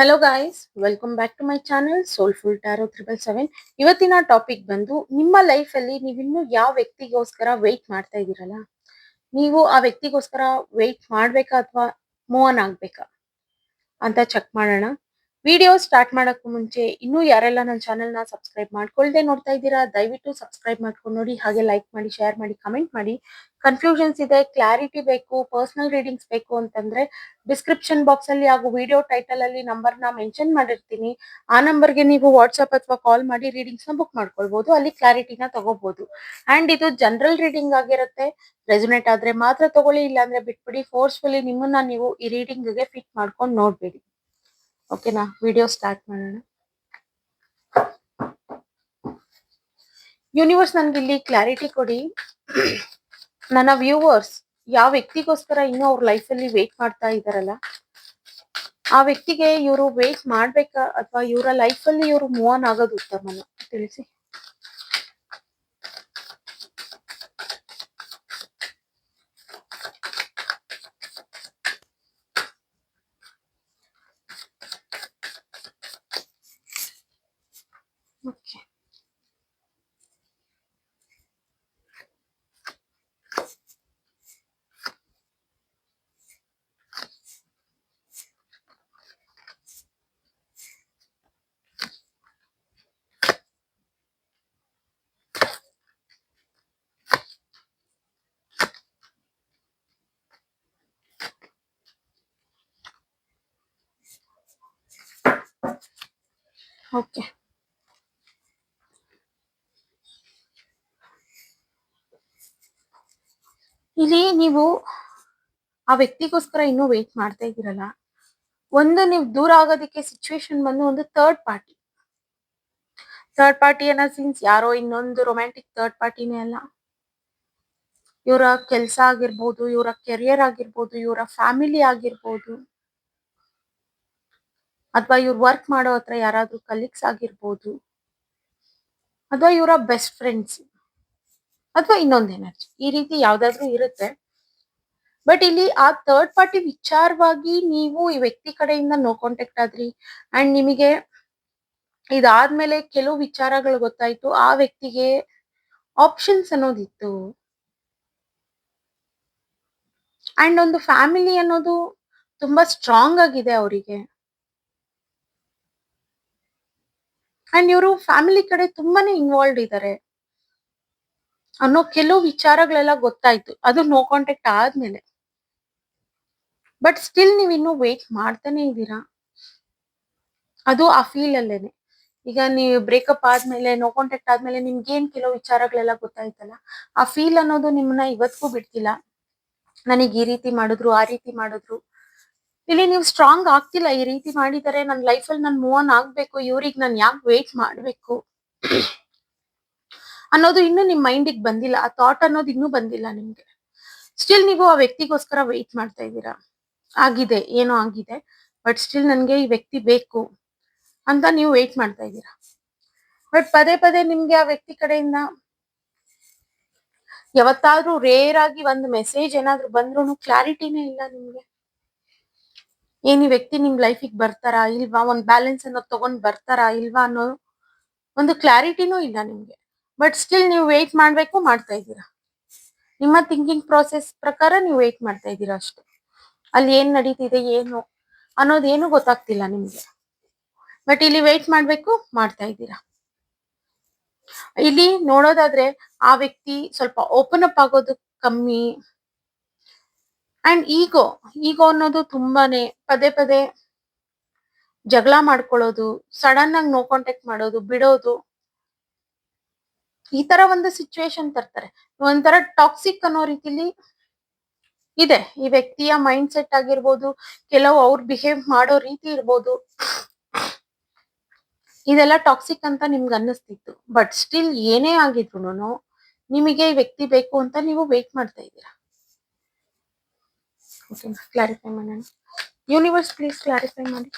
Hello guys welcome back to my channel soulful tarot triple seven ಇವತ್ತಿನ topic ಬಂದು, ನಿಮ್ಮ life ಅಲ್ಲಿ ನೀವಿನ್ನು ಯಾವ ವ್ಯಕ್ತಿಗೋಸ್ಕರ ವೆಯ್ಟ್ ಮಾಡ್ತಾ ಇದ್ದೀರಲ್ಲ? ನೀವು ಆ ವ್ಯಕ್ತಿಗೋಸ್ಕರ ವೆಯ್ಟ್ ಮಾಡ್ಬೇಕಾ ಅಥವಾ ಮೂವ್ ಆನ್ ಆಗ್ಬೇಕಾ? ಅಂತ ಚೆಕ್ ಮಾಡೋಣ. ವಿಡಿಯೋ ಸ್ಟಾರ್ಟ್ ಮಾಡೋಕ್ಕೂ ಮುಂಚೆ ಇನ್ನೂ ಯಾರೆಲ್ಲ ನನ್ನ ಚಾನೆಲ್ನ ಸಬ್ಸ್ಕ್ರೈಬ್ ಮಾಡ್ಕೊಳ್ದೆ ನೋಡ್ತಾ ಇದ್ದೀರಾ, ದಯವಿಟ್ಟು ಸಬ್ಸ್ಕ್ರೈಬ್ ಮಾಡ್ಕೊಂಡು ನೋಡಿ, ಹಾಗೆ ಲೈಕ್ ಮಾಡಿ ಶೇರ್ ಮಾಡಿ ಕಮೆಂಟ್ ಮಾಡಿ. ಕನ್ಫ್ಯೂಷನ್ಸ್ ಇದೆ ಕ್ಲಾರಿಟಿ ಬೇಕು ಪರ್ಸನಲ್ ರೀಡಿಂಗ್ಸ್ ಬೇಕು ಅಂತಂದ್ರೆ ಡಿಸ್ಕ್ರಿಪ್ಷನ್ ಬಾಕ್ಸ್ ಅಲ್ಲಿ ಹಾಗೂ ವಿಡಿಯೋ ಟೈಟಲ್ ಅಲ್ಲಿ ನಂಬರ್ನ ಮೆನ್ಷನ್ ಮಾಡಿರ್ತೀನಿ. ಆ ನಂಬರ್ಗೆ ನೀವು ವಾಟ್ಸ್ಆಪ್ ಅಥವಾ ಕಾಲ್ ಮಾಡಿ ರೀಡಿಂಗ್ಸ್ನ ಬುಕ್ ಮಾಡ್ಕೊಳ್ಬಹುದು ಅಲ್ಲಿ ಕ್ಲಾರಿಟಿನ ತಗೋಬಹುದು ಅಂಡ್ ಇದು ಜನರಲ್ ರೀಡಿಂಗ್ ಆಗಿರುತ್ತೆ. ರೆಸುನೇಟ್ ಆದ್ರೆ ಮಾತ್ರ ತಗೊಳ್ಳಿ, ಇಲ್ಲಾಂದ್ರೆ ಬಿಟ್ಬಿಡಿ ಫೋರ್ಸ್ಫುಲಿ ನಿಮ್ಮನ್ನ ನೀವು ಈ ರೀಡಿಂಗ್ಗೆ ಫಿಟ್ ಮಾಡ್ಕೊಂಡು ನೋಡ್ಬೇಡಿ. ಓಕೆನಾ ವಿಡಿಯೋ ಸ್ಟಾರ್ಟ್ ಮಾಡೋಣ. ಯೂನಿವರ್ಸ್ ನನ್ಗೆ ಇಲ್ಲಿ ಕ್ಲಾರಿಟಿ ಕೊಡಿ. ನನ್ನ ವ್ಯೂವರ್ಸ್ ಯಾವ ವ್ಯಕ್ತಿಗೋಸ್ಕರ ಇನ್ನೂ ಅವ್ರ ಲೈಫಲ್ಲಿ ವೇಟ್ ಮಾಡ್ತಾ ಇದಾರಲ್ಲ, ಆ ವ್ಯಕ್ತಿಗೆ ಇವರು ವೇಟ್ ಮಾಡ್ಬೇಕಾ ಅಥವಾ ಇವರ ಲೈಫಲ್ಲಿ ಇವರು ಮೂವ್ ಆನ್ ಆಗೋದು ಉತ್ತಮನ? ತಿಳಿಸಿ. ಓಕೆ ಓಕೆ ಇಲ್ಲಿ ನೀವು ಆ ವ್ಯಕ್ತಿಗೋಸ್ಕರ ಇನ್ನೂ ವೇಟ್ ಮಾಡ್ತಾ ಇದ್ದೀರಲ್ಲ. ಒಂದು ನೀವು ದೂರ ಆಗೋದಕ್ಕೆ ಸಿಚುವೇಶನ್ ಬಂದು ಒಂದು ಥರ್ಡ್ ಪಾರ್ಟಿ ಥರ್ಡ್ ಪಾರ್ಟಿ ಅನ್ನೋ ಸೀನ್ಸ್ ಯಾರೋ ಇನ್ನೊಂದು ರೊಮ್ಯಾಂಟಿಕ್ ಥರ್ಡ್ ಪಾರ್ಟಿನೇ ಅಲ್ಲ. ಇವರ ಕೆಲಸ ಆಗಿರ್ಬೋದು, ಇವರ ಕೆರಿಯರ್ ಆಗಿರ್ಬೋದು, ಇವರ ಫ್ಯಾಮಿಲಿ ಆಗಿರ್ಬೋದು, ಅಥವಾ ಇವ್ರು ವರ್ಕ್ ಮಾಡೋ ಹತ್ರ ಯಾರಾದ್ರೂ ಕಲೀಗ್ಸ್ ಆಗಿರ್ಬೋದು, ಅಥವಾ ಇವರ ಬೆಸ್ಟ್ ಫ್ರೆಂಡ್ಸ್ ಅಥವಾ ಇನ್ನೊಂದ್ ಎನರ್ಜಿ ಈ ರೀತಿ ಯಾವ್ದಾದ್ರು ಇರುತ್ತೆ. ಬಟ್ ಇಲ್ಲಿ ಆ ಥರ್ಡ್ ಪಾರ್ಟಿ ವಿಚಾರವಾಗಿ ನೀವು ಈ ವ್ಯಕ್ತಿ ಕಡೆಯಿಂದ ನೋ ಕಾಂಟ್ಯಾಕ್ಟ್ ಆದ್ರಿ. ಅಂಡ್ ನಿಮಗೆ ಇದಾದ್ಮೇಲೆ ಕೆಲವು ವಿಚಾರಗಳು ಗೊತ್ತಾಯ್ತು. ಆ ವ್ಯಕ್ತಿಗೆ ಆಪ್ಷನ್ಸ್ ಅನ್ನೋದಿತ್ತು. ಅಂಡ್ ಒಂದು ಫ್ಯಾಮಿಲಿ ಅನ್ನೋದು ತುಂಬಾ ಸ್ಟ್ರಾಂಗ್ ಆಗಿದೆ ಅವರಿಗೆ. ಅಂಡ್ ಇವರು ಫ್ಯಾಮಿಲಿ ಕಡೆ ತುಂಬಾನೇ ಇನ್ವಾಲ್ವ್ ಇದ್ದಾರೆ ಅನ್ನೋ ಕೆಲವು ವಿಚಾರಗಳೆಲ್ಲ ಗೊತ್ತಾಯ್ತು. ಅದು ನೋ ಕಾಂಟ್ಯಾಕ್ಟ್ ಆದ್ಮೇಲೆ. ಬಟ್ ಸ್ಟಿಲ್ ನೀವು ಇನ್ನೂ ವೇಟ್ ಮಾಡ್ತಾನೆ ಇದ್ದೀರಾ? ಅದು ಆ ಫೀಲ್ ಅಲ್ಲೇನೆ. ಈಗ ನೀವು ಬ್ರೇಕಪ್ ಆದ್ಮೇಲೆ ನೋ ಕಾಂಟ್ಯಾಕ್ಟ್ ಆದ್ಮೇಲೆ ನಿಮ್ಗೆ ಏನ್ ಕೆಲವು ವಿಚಾರಗಳೆಲ್ಲ ಗೊತ್ತಾಯ್ತಲ್ಲ? ಆ ಫೀಲ್ ಅನ್ನೋದು ನಿಮ್ಮನ್ನ ಇವತ್ತಿಗೂ ಬಿಡ್ತಿಲ್ಲ. ನನಗೆ ಈ ರೀತಿ ಮಾಡಿದ್ರು, ಆ ರೀತಿ ಮಾಡಿದ್ರು. ಇಲ್ಲಿ ನೀವು ಸ್ಟ್ರಾಂಗ್ ಆಗ್ತಿಲ್ಲ. ಈ ರೀತಿ ಮಾಡಿದರೆ ನನ್ನ ಲೈಫಲ್ಲಿ ನಾನು ಮೂವ್ ಆನ್ ಆಗ್ಬೇಕು. ಇವ್ರಿಗೆ ನಾನು ಯಾಕೆ ವೇಟ್ ಮಾಡ್ಬೇಕು? ಅನ್ನೋದು ಇನ್ನೂ ನಿಮ್ ಮೈಂಡಿಗೆ ಬಂದಿಲ್ಲ. ಆ ಥಾಟ್ ಅನ್ನೋದು ಇನ್ನೂ ಬಂದಿಲ್ಲ ನಿಮ್ಗೆ. ಸ್ಟಿಲ್ ನೀವು ಆ ವ್ಯಕ್ತಿಗೋಸ್ಕರ ವೆಯ್ಟ್ ಮಾಡ್ತಾ ಇದ್ದೀರಾ? ಆಗಿದೆ, ಏನೋ ಆಗಿದೆ ಬಟ್ ಸ್ಟಿಲ್ ನನ್ಗೆ ಈ ವ್ಯಕ್ತಿ ಬೇಕು ಅಂತ ನೀವು ವೆಯ್ಟ್ ಮಾಡ್ತಾ ಇದ್ದೀರಾ? ಬಟ್ ಪದೇ ಪದೇ ನಿಮ್ಗೆ ಆ ವ್ಯಕ್ತಿ ಕಡೆಯಿಂದ ಯಾವತ್ತಾದ್ರೂ ರೇರ್ ಆಗಿ ಒಂದು ಮೆಸೇಜ್ ಏನಾದ್ರೂ ಬಂದ್ರು ಕ್ಲಾರಿಟಿನೇ ಇಲ್ಲ ನಿಮ್ಗೆ. ಏನ್ ಈ ವ್ಯಕ್ತಿ ನಿಮ್ ಲೈಫಿಗೆ ಬರ್ತಾರಾ, ಇಲ್ವಾ? ಒಂದ್ ಬ್ಯಾಲೆನ್ಸ್ ಅನ್ನೋದು ತಗೊಂಡ್ ಬರ್ತಾರಾ, ಇಲ್ವಾ ಅನ್ನೋ ಒಂದು ಕ್ಲಾರಿಟಿನೂ ಇಲ್ಲ ನಿಮ್ಗೆ. ಬಟ್ ಸ್ಟಿಲ್ ನೀವು ವೇಟ್ ಮಾಡ್ಬೇಕು, ಮಾಡ್ತಾ ಇದ್ದೀರಾ? ನಿಮ್ಮ ಥಿಂಕಿಂಗ್ ಪ್ರೋಸೆಸ್ ಪ್ರಕಾರ ನೀವು ವೇಟ್ ಮಾಡ್ತಾ ಇದ್ದೀರಾ ಅಷ್ಟೇ. ಅಲ್ಲಿ ಏನ್ ನಡೀತಿದೆ, ಏನು ಅನ್ನೋದೇನು ಗೊತ್ತಾಗ್ತಿಲ್ಲ ನಿಮ್ಗೆ. ಬಟ್ ಇಲ್ಲಿ ವೇಟ್ ಮಾಡ್ಬೇಕು, ಮಾಡ್ತಾ ಇದ್ದೀರಾ? ಇಲ್ಲಿ ನೋಡೋದಾದ್ರೆ ಆ ವ್ಯಕ್ತಿ ಸ್ವಲ್ಪ ಓಪನ್ ಅಪ್ ಆಗೋದು ಕಮ್ಮಿ. ಅಂಡ್ ಈಗೋ ಈಗೋ ಅನ್ನೋದು ತುಂಬಾನೇ ಪದೇ ಪದೇ ಜಗಳ ಮಾಡ್ಕೊಳ್ಳೋದು ಸಡನ್ ಆಗಿ ನೋ ಕಾಂಟ್ಯಾಕ್ಟ್ ಮಾಡೋದು, ಬಿಡೋದು. ಈ ತರ ಒಂದು ಸಿಚುವೇಶನ್ ತರ್ತಾರೆ. ಒಂಥರ ಟಾಕ್ಸಿಕ್ ಅನ್ನೋ ರೀತಿಲಿ ಇದೆ. ಈ ವ್ಯಕ್ತಿಯ ಮೈಂಡ್ ಸೆಟ್ ಆಗಿರ್ಬೋದು, ಕೆಲವು ಅವ್ರು ಬಿಹೇವ್ ಮಾಡೋ ರೀತಿ ಇರ್ಬೋದು. ಇದೆಲ್ಲ ಟಾಕ್ಸಿಕ್ ಅಂತ ನಿಮ್ಗೆ ಅನ್ನಿಸ್ತಿತ್ತು. ಬಟ್ ಸ್ಟಿಲ್ ಏನೇ ಆಗಿದ್ರು ನಿಮಗೆ ಈ ವ್ಯಕ್ತಿ ಬೇಕು ಅಂತ ನೀವು ವೇಟ್ ಮಾಡ್ತಾ ಇದ್ದೀರಾ? ಕ್ಲಾರಿಫೈ ಮಾಡೋಣ. ಯೂನಿವರ್ಸ್ ಪ್ಲೀಸ್ ಕ್ಲಾರಿಫೈ ಮಾಡಿ.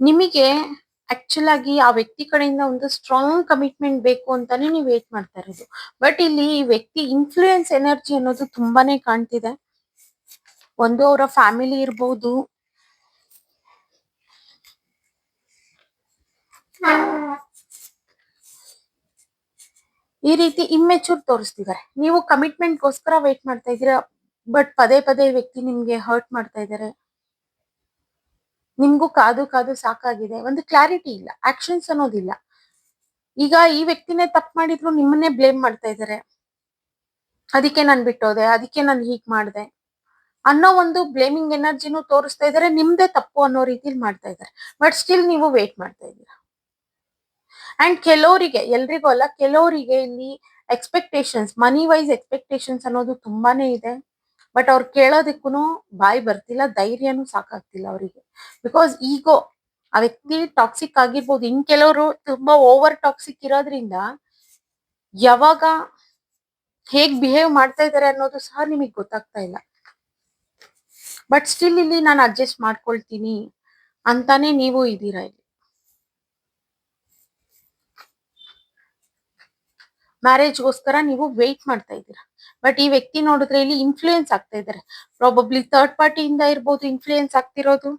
ನಿಮಗೆ ಆಕ್ಚುಲ್ ಆಗಿ ಆ ವ್ಯಕ್ತಿ ಕಡೆಯಿಂದ ಒಂದು ಸ್ಟ್ರಾಂಗ್ ಕಮಿಟ್ಮೆಂಟ್ ಬೇಕು ಅಂತಾನೆ ನೀವು ವೇಟ್ ಮಾಡ್ತಾ ಇರೋದು. ಬಟ್ ಇಲ್ಲಿ ಈ ವ್ಯಕ್ತಿ ಇನ್ಫ್ಲೂಯೆನ್ಸ್ ಎನರ್ಜಿ ಅನ್ನೋದು ತುಂಬಾನೇ ಕಾಣ್ತಿದೆ. ಒಂದು ಅವರ ಫ್ಯಾಮಿಲಿ ಇರ್ಬೋದು. ಈ ರೀತಿ ಇಮ್ಮೆಚೂರ್ ತೋರಿಸ್ತಿದ್ದಾರೆ. ನೀವು ಕಮಿಟ್ಮೆಂಟ್ಗೋಸ್ಕರ ವೇಟ್ ಮಾಡ್ತಾ ಇದ್ದೀರಾ ಬಟ್ ಪದೇ ಪದೇ ವ್ಯಕ್ತಿ ನಿಮ್ಗೆ ಹರ್ಟ್ ಮಾಡ್ತಾ ಇದ್ದಾರೆ. ನಿಮ್ಗೂ ಕಾದು ಕಾದು ಸಾಕಾಗಿದೆ. ಒಂದು ಕ್ಲಾರಿಟಿ ಇಲ್ಲ. ಆಕ್ಷನ್ಸ್ ಅನ್ನೋದಿಲ್ಲ. ಈಗ ಈ ವ್ಯಕ್ತಿನೇ ತಪ್ಪು ಮಾಡಿದ್ರು ನಿಮ್ಮನ್ನೇ ಬ್ಲೇಮ್ ಮಾಡ್ತಾ ಇದ್ದಾರೆ ಅದಕ್ಕೆ ನಾನು ಬಿಟ್ಟೋದೆ, ಅದಕ್ಕೆ ನಾನು ಹೀಗ್ ಮಾಡಿದೆ ಅನ್ನೋ ಒಂದು ಬ್ಲೇಮಿಂಗ್ ಎನರ್ಜಿನೂ ತೋರಿಸ್ತಾ ಇದ್ದಾರೆ ನಿಮ್ದೇ ತಪ್ಪು ಅನ್ನೋ ರೀತಿಲಿ ಮಾಡ್ತಾ ಇದ್ದಾರೆ ಬಟ್ ಸ್ಟಿಲ್ ನೀವು ವೇಟ್ ಮಾಡ್ತಾ ಇದ್ದೀರಾ? ಅಂಡ್ ಕೆಲವರಿಗೆ, ಎಲ್ರಿಗೂ ಅಲ್ಲ, ಕೆಲವರಿಗೆ ಇಲ್ಲಿ ಎಕ್ಸ್ಪೆಕ್ಟೇಷನ್ಸ್ ಮನಿ ವೈಸ್ ಎಕ್ಸ್ಪೆಕ್ಟೇಷನ್ಸ್ ಅನ್ನೋದು ತುಂಬಾನೇ ಇದೆ. ಬಟ್ ಅವ್ರು ಕೇಳೋದಕ್ಕೂ ಬಾಯಿ ಬರ್ತಿಲ್ಲ, ಧೈರ್ಯನೂ ಸಾಕಾಗ್ತಿಲ್ಲ ಅವರಿಗೆ. ಬಿಕಾಸ್ ಈಗೋ ಆ ವ್ಯಕ್ತಿ ಟಾಕ್ಸಿಕ್ ಆಗಿರ್ಬೋದು. ಇನ್ ಕೆಲವರು ತುಂಬಾ ಓವರ್ ಟಾಕ್ಸಿಕ್ ಇರೋದ್ರಿಂದ ಯಾವಾಗ ಹೇಗ್ ಬಿಹೇವ್ ಮಾಡ್ತಾ ಇದ್ದಾರೆ ಅನ್ನೋದು ಸಹ ನಿಮಗೆ ಗೊತ್ತಾಗ್ತಾ ಇಲ್ಲ. ಬಟ್ ಸ್ಟಿಲ್ ಇಲ್ಲಿ ನಾನು ಅಡ್ಜಸ್ಟ್ ಮಾಡ್ಕೊಳ್ತೀನಿ ಅಂತಾನೆ ನೀವು ಇದ್ದೀರಾ ಇಲ್ಲಿ. ಮ್ಯಾರೇಜ್ಗೋಸ್ಕರ ನೀವು ವೆಯ್ಟ್ ಮಾಡ್ತಾ ಇದ್ದೀರಾ? ಬಟ್ ಈ ವ್ಯಕ್ತಿ ನೋಡಿದ್ರೆ ಇಲ್ಲಿ ಇನ್ಫ್ಲೂಯೆನ್ಸ್ ಆಗ್ತಾ ಇದ್ದಾರೆ ಪ್ರಾಬಬ್ಲಿ ಥರ್ಡ್ ಇಂದ ಇರ್ಬೋದು ಇನ್ಫ್ಲೂಯೆನ್ಸ್ ಆಗ್ತಿರೋದು.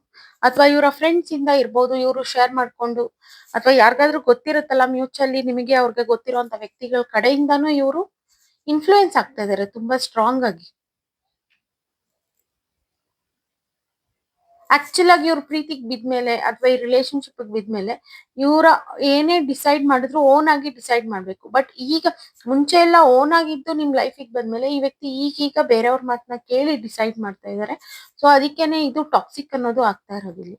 ಅಥವಾ ಇವರ ಫ್ರೆಂಡ್ಸ್ ಇಂದ ಇರ್ಬೋದು, ಇವರು ಶೇರ್ ಮಾಡ್ಕೊಂಡು. ಅಥವಾ ಯಾರಿಗಾದ್ರೂ ಗೊತ್ತಿರುತ್ತಲ್ಲ ಮ್ಯೂಚುವಲಿ ನಿಮಗೆ ಅವ್ರಿಗೆ ಗೊತ್ತಿರುವಂತ ವ್ಯಕ್ತಿಗಳ ಕಡೆಯಿಂದಾನು ಇವರು ಇನ್ಫ್ಲೂಯೆನ್ಸ್ ಆಗ್ತಾ ಇದಾರೆ, ತುಂಬಾ ಸ್ಟ್ರಾಂಗ್ ಆಗಿ. ಆಕ್ಚುಲ್ ಆಗಿ ಇವ್ರ ಪ್ರೀತಿಗೆ ಬಿದ್ಮೇಲೆ ಅಥವಾ ಈ ರಿಲೇಶನ್ಶಿಪ್ ಬಿದ್ಮೇಲೆ ಇವರ ಏನೇ ಡಿಸೈಡ್ ಮಾಡಿದ್ರು ಓನ್ ಆಗಿ ಡಿಸೈಡ್ ಮಾಡ್ಬೇಕು. ಬಟ್ ಈಗ ಮುಂಚೆ ಎಲ್ಲ ಓನ್ ಆಗಿದ್ದು ನಿಮ್ ಲೈಫಿಗೆ ಬಂದ್ಮೇಲೆ ಈ ವ್ಯಕ್ತಿ ಈಗೀಗ ಬೇರೆಯವ್ರ ಮಾತನ್ನ ಕೇಳಿ ಡಿಸೈಡ್ ಮಾಡ್ತಾ ಇದ್ದಾರೆ ಸೊ ಅದಕ್ಕೇನೆ ಇದು ಟಾಕ್ಸಿಕ್ ಅನ್ನೋದು ಆಗ್ತಾ ಇರೋದಿಲ್ಲ.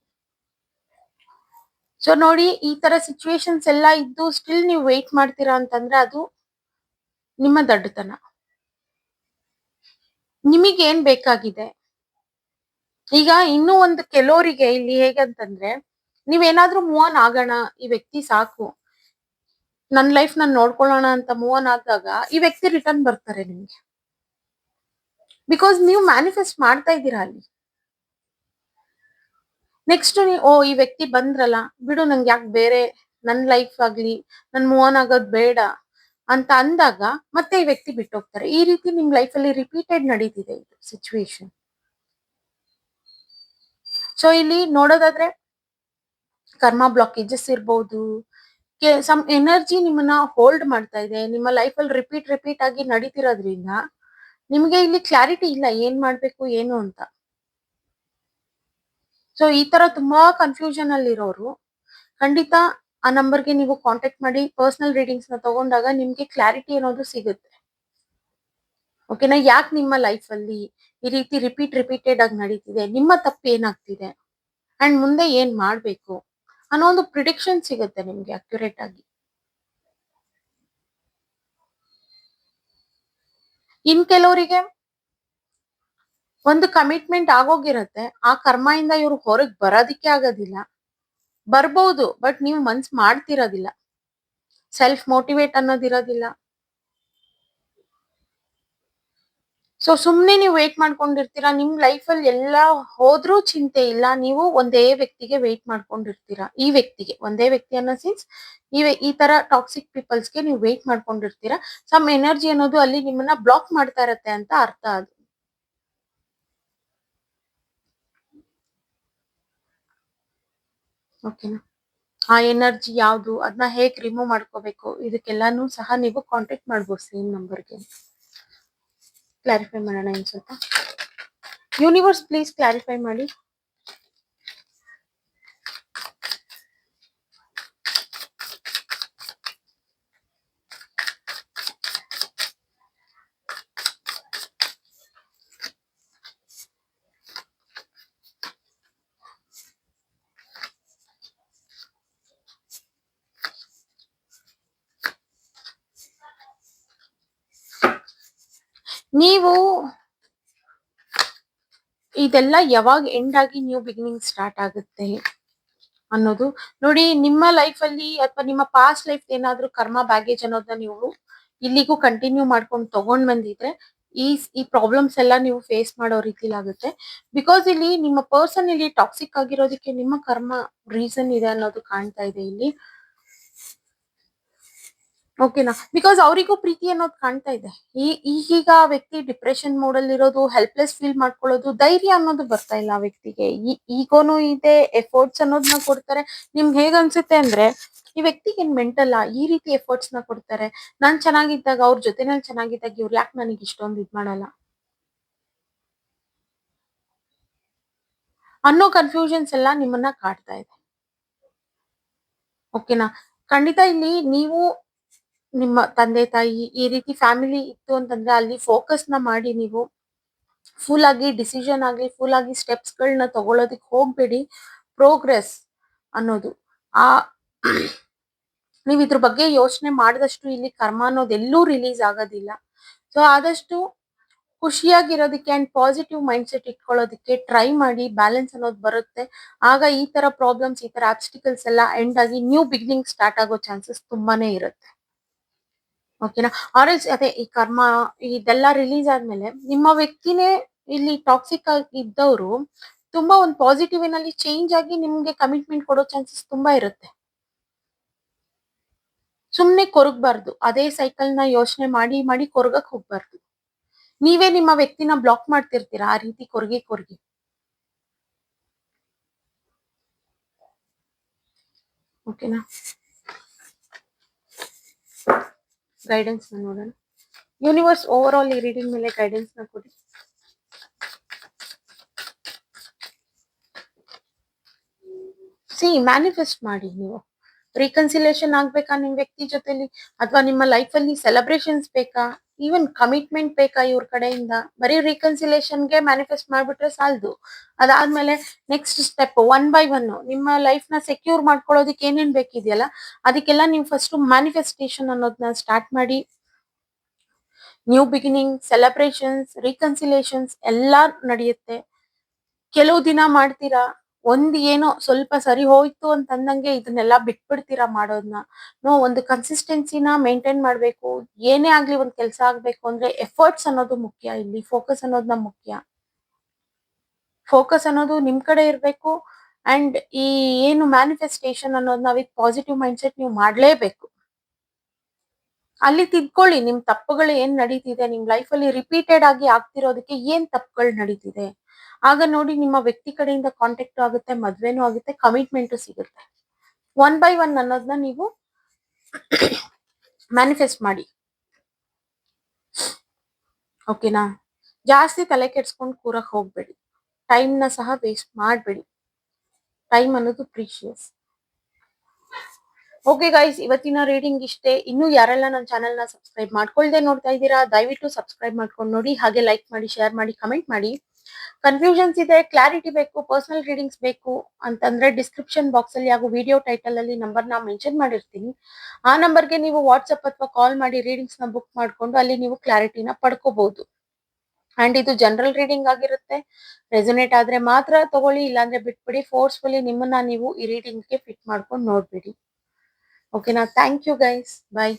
ಸೊ ನೋಡಿ ಈ ತರ ಸಿಚುವೇಶನ್ಸ್ ಎಲ್ಲ ಇದ್ದು ಸ್ಟಿಲ್ ನೀವು ವೇಟ್ ಮಾಡ್ತೀರಾ ಅಂತಂದ್ರೆ ಅದು ನಿಮ್ಮ ದಡ್ಡತನ. ನಿಮಗೇನ್ ಬೇಕಾಗಿದೆ? ಈಗ ಇನ್ನೂ ಒಂದು ಕೆಲವರಿಗೆ ಇಲ್ಲಿ ಹೇಗಂತಂದ್ರೆ ನೀವೇನಾದ್ರೂ ಮೂವ್ ಆನ್ ಆಗೋಣ, ಈ ವ್ಯಕ್ತಿ ಸಾಕು. ನನ್ ಲೈಫ್ ನಾನು ನೋಡ್ಕೊಳ್ಳೋಣ ಅಂತ ಮೂವ್ ಆನ್ ಆದಾಗ ಈ ವ್ಯಕ್ತಿ ರಿಟರ್ನ್ ಬರ್ತಾರೆ ನಿಮ್ಗೆ. ಬಿಕಾಸ್ ನೀವು ಮ್ಯಾನಿಫೆಸ್ಟ್ ಮಾಡ್ತಾ ಇದ್ದೀರಾ ಅಲ್ಲಿ. ನೆಕ್ಸ್ಟ್ ನೀವು ಓ, ಈ ವ್ಯಕ್ತಿ ಬಂದ್ರಲ್ಲ, ಬಿಡು ನಂಗೆ ಯಾಕೆ ಬೇರೆ ನನ್ನ ಲೈಫ್ ಆಗ್ಲಿ, ನನ್ ಮೂವ್ ಆನ್ ಆಗೋದ್ ಬೇಡ ಅಂತ ಅಂದಾಗ ಮತ್ತೆ ಈ ವ್ಯಕ್ತಿ ಬಿಟ್ಟೋಗ್ತಾರೆ. ಈ ರೀತಿ ನಿಮ್ ಲೈಫ್ ಅಲ್ಲಿ ರಿಪೀಟೆಡ್ ನಡೀತಿದೆ ಇದು ಸಿಚುವೇಶನ್ ಸೊ ಇಲ್ಲಿ ನೋಡೋದಾದ್ರೆ ಕರ್ಮ ಬ್ಲಾಕೇಜಸ್ ಇರ್ಬೋದು. ಸಮ್ ಎನರ್ಜಿ ನಿಮ್ಮನ್ನ ಹೋಲ್ಡ್ ಮಾಡ್ತಾ ಇದೆ. ನಿಮ್ಮ ಲೈಫ್ ಅಲ್ಲಿ ರಿಪೀಟ್ ರಿಪೀಟ್ ಆಗಿ ನಡೀತಿರೋದ್ರಿಂದ ನಿಮ್ಗೆ ಇಲ್ಲಿ ಕ್ಲಾರಿಟಿ ಇಲ್ಲ. ಏನ್ ಮಾಡ್ಬೇಕು, ಏನು ಅಂತ. ಸೊ ಈ ತರ ತುಂಬಾ ಕನ್ಫ್ಯೂಷನ್ ಅಲ್ಲಿ ಇರೋರು, ಖಂಡಿತ ಆ ನಂಬರ್ಗೆ ನೀವು ಕಾಂಟ್ಯಾಕ್ಟ್ ಮಾಡಿ ಪರ್ಸನಲ್ ರೀಡಿಂಗ್ಸ್ನ ತಗೊಂಡಾಗ ನಿಮ್ಗೆ ಕ್ಲಾರಿಟಿ ಅನ್ನೋದು ಸಿಗುತ್ತೆ. ಓಕೆನಾ ಯಾಕೆ ನಿಮ್ಮ ಲೈಫ್ ಅಲ್ಲಿ ಈ ರೀತಿ ರಿಪೀಟ್ ರಿಪೀಟೆಡ್ ಆಗಿ ನಡೀತಿದೆ? ನಿಮ್ಮ ತಪ್ಪು ಏನಾಗ್ತಿದೆ? ಅಂಡ್ ಮುಂದೆ ಏನ್ ಮಾಡ್ಬೇಕು? ಅನ್ನೋ ಒಂದು ಪ್ರಿಡಿಕ್ಷನ್ ಸಿಗುತ್ತೆ ನಿಮ್ಗೆ ಅಕ್ಯುರೇಟ್ ಆಗಿ. ಇನ್ ಕೆಲವರಿಗೆ ಒಂದು ಕಮಿಟ್ಮೆಂಟ್ ಆಗೋಗಿರತ್ತೆ, ಆ ಕರ್ಮದಿಂದ ಇವ್ರು ಹೊರಗ್ ಬರೋದಿಕ್ಕೆ ಆಗೋದಿಲ್ಲ. ಬರ್ಬೋದು ಬಟ್ ನೀವು ಮನ್ಸ್ ಮಾಡ್ತಿರೋದಿಲ್ಲ. ಸೆಲ್ಫ್ ಮೋಟಿವೇಟ್ ಅನ್ನೋದಿರೋದಿಲ್ಲ. ಸೊ ಸುಮ್ನೆ ನೀವು ವೇಟ್ ಮಾಡ್ಕೊಂಡಿರ್ತೀರಾ? ನಿಮ್ ಲೈಫ್ ಅಲ್ಲಿ ಎಲ್ಲ ಹೋದ್ರೂ ಚಿಂತೆ ಇಲ್ಲ. ನೀವು ಒಂದೇ ವ್ಯಕ್ತಿಗೆ ವೇಟ್ ಮಾಡ್ಕೊಂಡಿರ್ತೀರಾ? ಈ ವ್ಯಕ್ತಿಗೆ, ಒಂದೇ ವ್ಯಕ್ತಿ ಅನ್ನೋ ಸೀನ್ಸ್ ಈ ಈ ತರ ಟಾಕ್ಸಿಕ್ ಪೀಪಲ್ಸ್ಗೆ ನೀವು ವೇಟ್ ಮಾಡ್ಕೊಂಡಿರ್ತೀರಾ? ಸಮ್ ಎನರ್ಜಿ ಅನ್ನೋದು ಅಲ್ಲಿ ನಿಮ್ಮನ್ನ ಬ್ಲಾಕ್ ಮಾಡ್ತಾ ಇರತ್ತೆ ಅಂತ ಅರ್ಥ ಅದು. ಓಕೆನಾ ಆ ಎನರ್ಜಿ ಯಾವುದು? ಅದನ್ನ ಹೇಗ್ ರಿಮೂವ್ ಮಾಡ್ಕೋಬೇಕು? ಇದಕ್ಕೆಲ್ಲಾನು ಸಹ ನೀವು ಕಾಂಟ್ಯಾಕ್ಟ್ ಮಾಡ್ಬೋದು ಸೇಮ್ ನಂಬರ್ಗೆ ಕ್ಲಾರಿಫೈ ಮಾಡೋಣ ಸ್ವಲ್ಪ? ಯೂನಿವರ್ಸ್ ಪ್ಲೀಸ್ ಕ್ಲಾರಿಫೈ ಮಾಡಿ. ನೀವು ಇದೆಲ್ಲ ಯಾವಾಗ ಎಂಡ್ ಆಗಿ ನ್ಯೂ ಬಿಗಿನಿಂಗ್ ಸ್ಟಾರ್ಟ್ ಆಗುತ್ತೆ ಅನ್ನೋದು. ನೋಡಿ, ನಿಮ್ಮ ಲೈಫ್ ಅಲ್ಲಿ ಅಥವಾ ನಿಮ್ಮ ಪಾಸ್ಟ್ ಲೈಫ್ ಏನಾದ್ರೂ ಕರ್ಮ ಬ್ಯಾಗೇಜ್ ಅನ್ನೋದನ್ನ ನೀವು ಇಲ್ಲಿಗೂ ಕಂಟಿನ್ಯೂ ಮಾಡ್ಕೊಂಡು ತಗೊಂಡ್ ಬಂದಿದ್ರೆ ಈ ಈ ಪ್ರಾಬ್ಲಮ್ಸ್ ಎಲ್ಲ ನೀವು ಫೇಸ್ ಮಾಡೋ ರೀತಿಲಿ ಆಗುತ್ತೆ. ಬಿಕಾಸ್ ಇಲ್ಲಿ ನಿಮ್ಮ ಪರ್ಸನ್ ಇಲ್ಲಿ ಟಾಕ್ಸಿಕ್ ಆಗಿರೋದಕ್ಕೆ ನಿಮ್ಮ ಕರ್ಮ ರೀಸನ್ ಇದೆ ಅನ್ನೋದು ಕಾಣ್ತಾ ಇದೆ ಇಲ್ಲಿ. ಓಕೆನಾ? ಬಿಕಾಸ್ ಅವರಿಗೂ ಪ್ರೀತಿ ಅನ್ನೋದು ಕಾಣ್ತಾ ಇದೆ. ಈ, ಈಗೀಗ ವ್ಯಕ್ತಿ ಡಿಪ್ರೆಷನ್ ಮೋಡಲ್ ಇರೋದು ಹೆಲ್ಪ್ಲೆಸ್ ಫೀಲ್ ಮಾಡ್ಕೊಳ್ಳೋದು, ಧೈರ್ಯ ಅನ್ನೋದು ಬರ್ತಾ ಇಲ್ಲ ವ್ಯಕ್ತಿಗೆ. ಈಗೋನು ಇದೆ ಎಫರ್ಟ್ಸ್ ಅನ್ನೋದನ್ನ ಕೊಡ್ತಾರೆ. ನಿಮ್ಗೆ ಹೇಗ್ ಅನ್ಸುತ್ತೆ ಅಂದ್ರೆ, ಈ ವ್ಯಕ್ತಿಗೆ ಏನ್ ಮೆಂಟಲ್ಲ ಈ ರೀತಿ ಎಫರ್ಟ್ಸ್ನ ಕೊಡ್ತಾರೆ. ನಾನ್ ಚೆನ್ನಾಗಿದ್ದಾಗ, ಅವ್ರ ಜೊತೆನಲ್ಲಿ ಚೆನ್ನಾಗಿದ್ದಾಗ ಇವ್ರು ಯಾಕೆ ನನಗೆ ಇಷ್ಟೊಂದು ಇದ್ ಮಾಡಲ್ಲ? ಅನ್ನೋ ಕನ್ಫ್ಯೂಷನ್ಸ್ ಎಲ್ಲ ನಿಮ್ಮನ್ನ ಕಾಡ್ತಾ ಇದೆ. ಓಕೆನಾ? ಖಂಡಿತ ಇಲ್ಲಿ ನೀವು ನಿಮ್ಮ ತಂದೆ, ತಾಯಿ ಈ ರೀತಿ ಫ್ಯಾಮಿಲಿ ಇತ್ತು ಅಂತಂದ್ರೆ ಅಲ್ಲಿ ಫೋಕಸ್ನ ಮಾಡಿ ನೀವು ಫುಲ್ ಆಗಿ ಡಿಸಿಷನ್ ಆಗಲಿ ಫುಲ್ ಆಗಿ ಸ್ಟೆಪ್ಸ್ ಗಳನ್ನ ತಗೊಳ್ಳೋದಕ್ಕೆ ಹೋಗ್ಬೇಡಿ. ಪ್ರೋಗ್ರೆಸ್ ಅನ್ನೋದು. ಆ ನೀವು ಇದ್ರ ಬಗ್ಗೆ ಯೋಚನೆ ಮಾಡಿದಷ್ಟು ಇಲ್ಲಿ ಕರ್ಮ ಅನ್ನೋದು ಎಲ್ಲೂ ರಿಲೀಸ್ ಆಗೋದಿಲ್ಲ. ಸೊ ಆದಷ್ಟು ಖುಷಿಯಾಗಿರೋದಕ್ಕೆ ಅಂಡ್ ಪಾಸಿಟಿವ್ ಮೈಂಡ್ ಸೆಟ್ ಇಟ್ಕೊಳ್ಳೋದಕ್ಕೆ ಟ್ರೈ ಮಾಡಿ ಬ್ಯಾಲೆನ್ಸ್ ಅನ್ನೋದು ಬರುತ್ತೆ. ಆಗ ಈ ತರ ಪ್ರಾಬ್ಲಮ್ಸ್ ಈ ತರ ಆಬ್ಸ್ಟಿಕಲ್ಸ್ ಎಲ್ಲ ಎಂಡ್ ಆಗಿ ನ್ಯೂ ಬಿಗಿನಿಂಗ್ ಸ್ಟಾರ್ಟ್ ಆಗೋ ಚಾನ್ಸಸ್ ತುಂಬಾನೇ ಇರುತ್ತೆ. ಓಕೆನಾ ಆರೆಲ್ಸ್ ಅದೇ ಈ ಕರ್ಮ, ಇದೆಲ್ಲ ರಿಲೀಸ್ ಆದ್ಮೇಲೆ ನಿಮ್ಮ ವ್ಯಕ್ತಿನೇ ಇಲ್ಲಿ ಟಾಕ್ಸಿಕ್ ಆಗಿ ಇದ್ದವರು ತುಂಬಾ ಒಂದು ಪಾಸಿಟಿವ್ನಲ್ಲಿ ಚೇಂಜ್ ಆಗಿ ನಿಮ್ಗೆ ಕಮಿಟ್ಮೆಂಟ್ ಕೊಡೋ ಚಾನ್ಸಸ್ ತುಂಬಾ ಇರುತ್ತೆ. ಸುಮ್ನೆ ಕೊರಗಬಾರ್ದು, ಅದೇ ಸೈಕಲ್ನ ಯೋಚನೆ ಮಾಡಿ ಮಾಡಿ ಕೊರಗಕ್ ಹೋಗ್ಬಾರ್ದು. ನೀವೇ ನಿಮ್ಮ ವ್ಯಕ್ತಿನ ಬ್ಲಾಕ್ ಮಾಡ್ತಿರ್ತೀರಾ ಆ ರೀತಿ ಕೊರಗಿ ಕೊರಗಿ? ಓಕೆನಾ ಗೈಡೆನ್ಸ್ ನೋಡೋಣ. ಯೂನಿವರ್ಸ್ ಓವರ್ ಆಲ್ ಈ ರೀಡಿಂಗ್ ಮೇಲೆ ಗೈಡೆನ್ಸ್ನ ಕೊಡಿ. ಸಿ ಮ್ಯಾನಿಫೆಸ್ಟ್ ಮಾಡಿ ನೀವು. ರೀಕನ್ಸಿಲೇಷನ್ ಆಗ್ಬೇಕಾ ನಿಮ್ ವ್ಯಕ್ತಿ ಜೊತೆಲಿ? ಅಥವಾ ನಿಮ್ಮ ಲೈಫ್ ಅಲ್ಲಿ ಸೆಲೆಬ್ರೇಷನ್ಸ್ ಬೇಕಾ? ಈವನ್ ಕಮಿಟ್ಮೆಂಟ್ ಬೇಕಾ ಇವ್ರ ಕಡೆಯಿಂದ? ಬರೀ ರಿಕನ್ಸಿಲೇಷನ್ಗೆ ಮ್ಯಾನಿಫೆಸ್ಟ್ ಮಾಡ್ಬಿಟ್ರೆ ಸಾಲದು. ಅದಾದ್ಮೇಲೆ next step one by one ನಿಮ್ಮ ಲೈಫ್ನ ಸೆಕ್ಯೂರ್ ಮಾಡ್ಕೊಳ್ಳೋದಕ್ಕೆ ಏನೇನ್ ಬೇಕಿದೆಯಲ್ಲ, ಅದಕ್ಕೆಲ್ಲ ನೀವು ಫಸ್ಟ್ ಮ್ಯಾನಿಫೆಸ್ಟೇಷನ್ ಅನ್ನೋದನ್ನ ಸ್ಟಾರ್ಟ್ ಮಾಡಿ. ನ್ಯೂ ಬಿಗಿನಿಂಗ್ ಸೆಲೆಬ್ರೇಷನ್ಸ್ ರೀಕನ್ಸಿಲೇಷನ್ಸ್ ಎಲ್ಲ ನಡೆಯುತ್ತೆ. ಕೆಲವು ದಿನ ಮಾಡ್ತೀರಾ? ಒಂದ್ ಏನೋ ಸ್ವಲ್ಪ ಸರಿ ಹೋಯ್ತು ಅಂತ ಅಂದಂಗೆ ಇದನ್ನೆಲ್ಲ ಬಿಟ್ಬಿಡ್ತೀರಾ ಮಾಡೋದನ್ನ ನೋ, ಒಂದು ಕನ್ಸಿಸ್ಟೆನ್ಸಿನ ಮೇಂಟೈನ್ ಮಾಡ್ಬೇಕು. ಏನೇ ಆಗ್ಲಿ ಒಂದ್ ಕೆಲಸ ಆಗ್ಬೇಕು ಅಂದ್ರೆ ಎಫರ್ಟ್ಸ್ ಅನ್ನೋದು ಮುಖ್ಯ ಇಲ್ಲಿ. ಫೋಕಸ್ ಅನ್ನೋದನ್ನ ಮುಖ್ಯ. ಫೋಕಸ್ ಅನ್ನೋದು ನಿಮ್ ಕಡೆ ಇರ್ಬೇಕು ಅಂಡ್ ಈ ಏನು ಮ್ಯಾನಿಫೆಸ್ಟೇಷನ್ ಅನ್ನೋದನ್ನ ವಿತ್ ಪಾಸಿಟಿವ್ ಮೈಂಡ್ ಸೆಟ್ ನೀವು ಮಾಡ್ಲೇಬೇಕು. ಅಲ್ಲಿ ತಿದ್ಕೊಳ್ಳಿ ನಿಮ್ ತಪ್ಪುಗಳು ಏನ್ ನಡೀತಿದೆ? ನಿಮ್ ಲೈಫ್ ಅಲ್ಲಿ ರಿಪೀಟೆಡ್ ಆಗಿ ಆಗ್ತಿರೋದಕ್ಕೆ ಏನ್ ತಪ್ಪುಗಳು ನಡೀತಿದೆ? ಆಗ ನೋಡಿ ನಿಮ್ಮ ವ್ಯಕ್ತಿ ಕಡೆಯಿಂದ ಕಾಂಟ್ಯಾಕ್ಟ್ ಆಗುತ್ತೆ, ಮದ್ವೆನೂ ಆಗುತ್ತೆ ಕಮಿಟ್ಮೆಂಟ್ ಸಿಗುತ್ತೆ. ಒನ್ ಬೈ ಒನ್ ಅನ್ನೋದನ್ನ ನೀವು ಮ್ಯಾನಿಫೆಸ್ಟ್ ಮಾಡಿ. ಓಕೆನಾ ಜಾಸ್ತಿ ತಲೆ ಕೆಡ್ಸ್ಕೊಂಡು ಕೂರಕ್ ಹೋಗ್ಬೇಡಿ. ಟೈಮ್ನ ಸಹ ವೇಸ್ಟ್ ಮಾಡಬೇಡಿ. ಟೈಮ್ ಅನ್ನೋದು ಪ್ರೀಶಿಯಸ್ ಓಕೆ ಗೈಸ್ ಇವತ್ತಿನ ರೀಡಿಂಗ್ ಇಷ್ಟೇ. ಇನ್ನು ಯಾರೆಲ್ಲ ನನ್ನ ಚಾನೆಲ್ನ ಸಬ್ಸ್ಕ್ರೈಬ್ ಮಾಡ್ಕೊಳ್ದೆ ನೋಡ್ತಾ ಇದ್ದೀರಾ, ದಯವಿಟ್ಟು ಸಬ್ಸ್ಕ್ರೈಬ್ ಮಾಡ್ಕೊಂಡು ನೋಡಿ, ಹಾಗೆ ಲೈಕ್ ಮಾಡಿ ಶೇರ್ ಮಾಡಿ ಕಮೆಂಟ್ ಮಾಡಿ. ಕನ್ಫ್ಯೂಷನ್ಸ್ ಇದೆ ಕ್ಲಾರಿಟಿ ಬೇಕು ಪರ್ಸನಲ್ ರೀಡಿಂಗ್ಸ್ ಬೇಕು ಅಂತಂದ್ರೆ ಡಿಸ್ಕ್ರಿಪ್ಷನ್ ಬಾಕ್ಸ್ ಅಲ್ಲಿ ಹಾಗೂ ವಿಡಿಯೋ ಟೈಟಲ್ ಅಲ್ಲಿ ನಂಬರ್ನ ಮೆನ್ಷನ್ ಮಾಡಿರ್ತೀನಿ. ಆ ನಂಬರ್ಗೆ ನೀವು ವಾಟ್ಸ್ಆಪ್ ಅಥವಾ ಕಾಲ್ ಮಾಡಿ ರೀಡಿಂಗ್ಸ್ನ ಬುಕ್ ಮಾಡ್ಕೊಂಡು ಅಲ್ಲಿ ನೀವು ಕ್ಲಾರಿಟಿನ ಪಡ್ಕೋಬಹುದು ಅಂಡ್ ಇದು ಜನರಲ್ ರೀಡಿಂಗ್ ಆಗಿರುತ್ತೆ. ರೆಸೊನೇಟ್ ಆದ್ರೆ ಮಾತ್ರ ತಗೊಳ್ಳಿ, ಇಲ್ಲಾಂದ್ರೆ ಬಿಟ್ಬಿಡಿ. ಫೋರ್ಸ್ಫುಲಿ ನಿಮ್ಮನ್ನ ನೀವು ಈ ರೀಡಿಂಗ್ಗೆ ಫಿಟ್ ಮಾಡ್ಕೊಂಡು ನೋಡ್ಬಿಡಿ. ಓಕೆನಾ ಥ್ಯಾಂಕ್ ಯು ಗೈಸ್ ಬಾಯ್